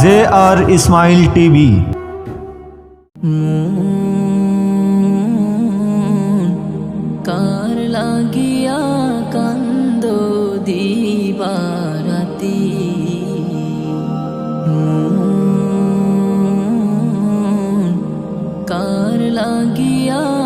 J R Ismail TV. কার লাগিয়া কান্দ দিবারাতি? কার লাগিয়া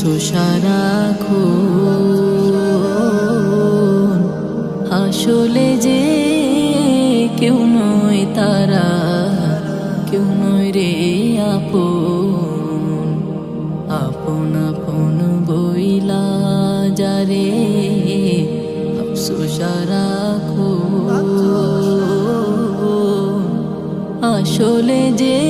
ভাবছ সারা আসলে যে কেউ নয় তারা, কেউ নয় রে আপন। আপন আপন বইলা যারে আফসোস রাখো আসলে যে